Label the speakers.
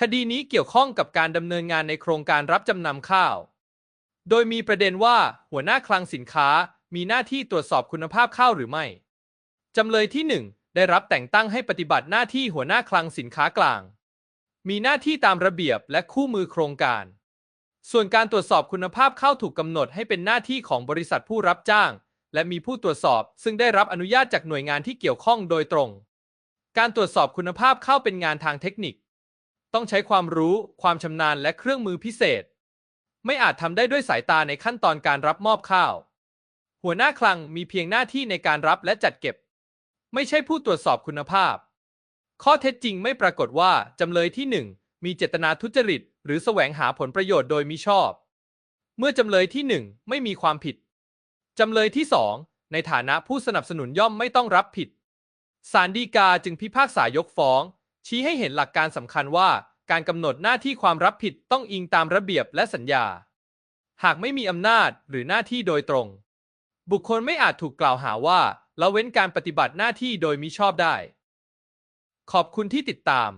Speaker 1: คดีนี้เกี่ยวข้องกับการดำเนินงานในโครงการรับจำนำข้าว โดยมีประเด็นว่าหัวหน้าคลังสินค้ามีหน้าที่ตรวจสอบคุณภาพข้าวหรือไม่ จำเลยที่ 1 ได้รับแต่งตั้งให้ปฏิบัติหน้าที่หัวหน้าคลังสินค้ากลาง มีหน้าที่ตามระเบียบและคู่มือโครงการ ส่วนการตรวจสอบคุณภาพข้าวถูกกำหนดให้เป็นหน้าที่ของบริษัทผู้รับจ้าง และมีผู้ตรวจสอบ ซึ่งได้รับอนุญาตจากหน่วยงานที่เกี่ยวข้องโดยตรง การตรวจสอบคุณภาพข้าวเป็นงานทางเทคนิค ต้องใช้ความรู้ ความชำนาญและเครื่องมือพิเศษ ไม่อาจทำได้ด้วยสายตาในขั้นตอนการรับมอบข้าว หัวหน้าคลังมีเพียงหน้าที่ในการรับและจัดเก็บ ไม่ใช่ผู้ตรวจสอบคุณภาพ ข้อเท็จจริงไม่ปรากฏว่าจำเลยที่1มีเจตนาทุจริต หรือแสวงหาผลประโยชน์โดยมิชอบ เมื่อจำเลยที่1ไม่มีความผิด จำเลยที่2ในฐานะผู้สนับสนุนย่อมไม่ต้องรับผิดศาลฎีกาจึงพิพากษายกฟ้อง ชี้ให้เห็นหลักการสำคัญว่า การกำหนดหน้าที่ความรับผิดต้องอิงตามระเบียบและสัญญา หากไม่มีอำนาจหรือหน้าที่โดยตรง บุคคลไม่อาจถูกกล่าวหาว่าละเว้นการปฏิบัติหน้าที่โดยมิชอบได้ ขอบคุณที่ติดตาม